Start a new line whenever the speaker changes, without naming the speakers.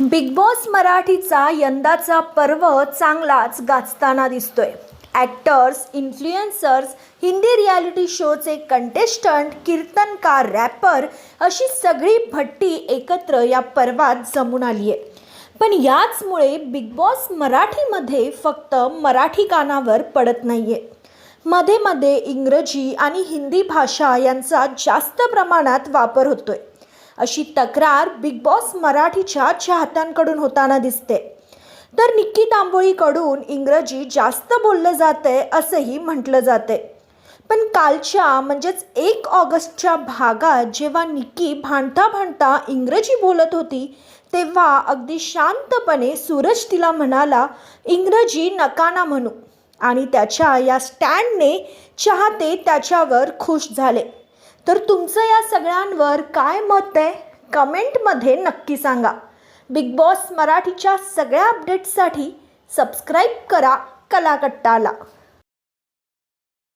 Big boss मराठीचा यंदाचा पर्व चांगलाच गाजताना दिसतोय. ॲक्टर्स इन्फ्लुएन्सर्स हिंदी रियालिटी शोचे कंटेस्टंट कीर्तनकार रॅपर अशी सगळी भट्टी एकत्र या पर्वात जमून आली आहे पण याचमुळे बिग बॉस मराठीमध्ये फक्त मराठी कानावर पडत नाही आहे मध्ये मध्ये इंग्रजी आणि हिंदी भाषा यांचा जास्त प्रमाणात वापर होतोय. अशी तक्रार बिग बॉस मराठीच्या चाहत्यांकडून होताना दिसते. तर निक्की तांबोळीकडून इंग्रजी जास्त बोललं जाते असंही म्हटलं जाते पण कालच्या म्हणजेच एक ऑगस्टच्या भागात जेव्हा निक्की भांडता भांडता इंग्रजी बोलत होती तेव्हा अगदी शांतपणे सूरज तिला म्हणाला इंग्रजी नकाना म्हणू. आणि त्याच्या या स्टँडने चाहते त्याच्यावर खुश झाले. तर तुमचं या सगळ्यांवर काय मत आहे? कमेंटमध्ये नक्की सांगा. बिग बॉस मराठीच्या सगळ्या अपडेट्ससाठी सबस्क्राईब करा कलाकट्टाला.